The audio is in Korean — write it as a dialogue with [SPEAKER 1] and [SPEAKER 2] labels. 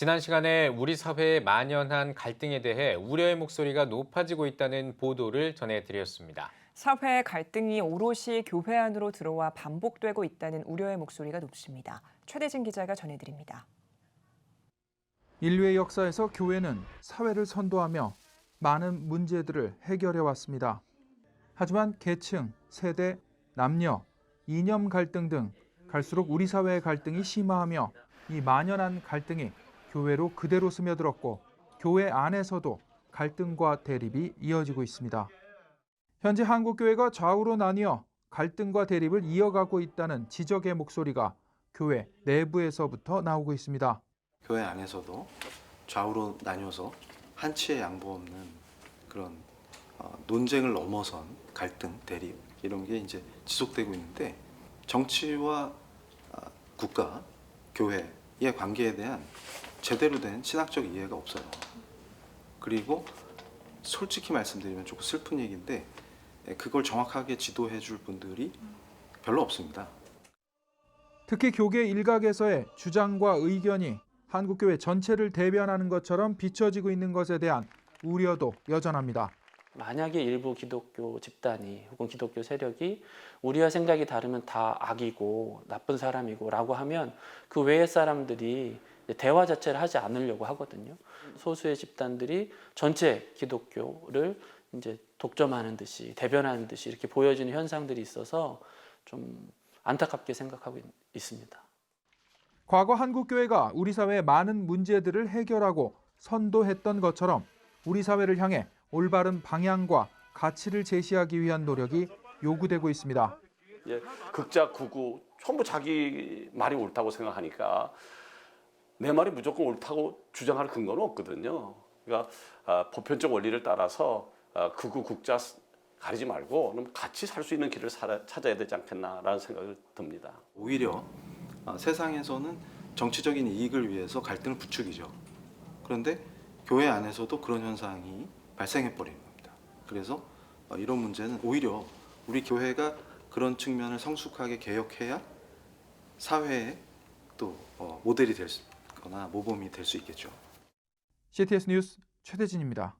[SPEAKER 1] 지난 시간에 우리 사회에 만연한 갈등에 대해 우려의 목소리가 높아지고 있다는 보도를 전해드렸습니다.
[SPEAKER 2] 사회 갈등이 오롯이 교회 안으로 들어와 반복되고 있다는 우려의 목소리가 높습니다. 최대진 기자가 전해드립니다.
[SPEAKER 3] 인류의 역사에서 교회는 사회를 선도하며 많은 문제들을 해결해 왔습니다. 하지만 계층, 세대, 남녀, 이념 갈등 등 갈수록 우리 사회의 갈등이 심화하며 이 만연한 갈등이 교회로 그대로 스며들었고 교회 안에서도 갈등과 대립이 이어지고 있습니다. 현재 한국 교회가 좌우로 나뉘어 갈등과 대립을 이어가고 있다는 지적의 목소리가 교회 내부에서부터 나오고 있습니다.
[SPEAKER 4] 교회 안에서도 좌우로 나뉘어서 한치의 양보 없는 그런 어, 논쟁을 넘어선 갈등, 대립 이런 게 이제 지속되고 있는데 정치와 아, 국가, 교회의 관계에 대한 제대로 된 신학적 이해가 없어요. 그리고 솔직히 말씀드리면 조금 슬픈 얘기인데 예, 그걸 정확하게 지도해 줄 분들이 별로 없습니다.
[SPEAKER 3] 특히 교계 일각에서의 주장과 의견이 한국교회 전체를 대변하는 것처럼 비춰지고 있는 것에 대한 우려도 여전합니다.
[SPEAKER 5] 만약에 일부 기독교 집단이 혹은 기독교 세력이 우리와 생각이 다르면 다 악이고 나쁜 사람이고 라고 하면 그 외의 사람들이 대화 자체를 하지 않으려고 하거든요. 소수의 집단들이 전체 기독교를 이제 독점하는 듯이 대변하는 듯이 이렇게 보여지는 현상들이 있어서 좀 안타깝게 생각하고 있- 있습니다.
[SPEAKER 3] 과거 한국 교회가 우리 사회의 많은 문제들을 해결하고 선도했던 것처럼 우리 사회를 향해 올바른 방향과 가치를 제시하기 위한 노력이 요구되고 있습니다.
[SPEAKER 6] 이제 극자 극우 전부 자기 말이 옳다고 생각하니까 내 말이 무조건 옳다고 주장할 근거는 없거든요. 그러니까 아, 보편적 원리를 따라서 아, 극우 극자 가리지 말고 같이 살 수 있는 길을 살아- 찾아야 되지 않겠나라는 생각이 듭니다.
[SPEAKER 4] 오히려 어, 세상에서는 정치적인 이익을 위해서 갈등을 부추기죠. 그런데 교회 안에서도 그런 현상이 발생해 버리는 겁니다. 그래서 어, 이런 문제는 오히려 우리 교회가 그런 측면을 성숙하게 개혁해야 사회에 또 어, 모델이 될 수, 거나 모범이 될 수 있겠죠.
[SPEAKER 3] CTS 뉴스 최대진입니다.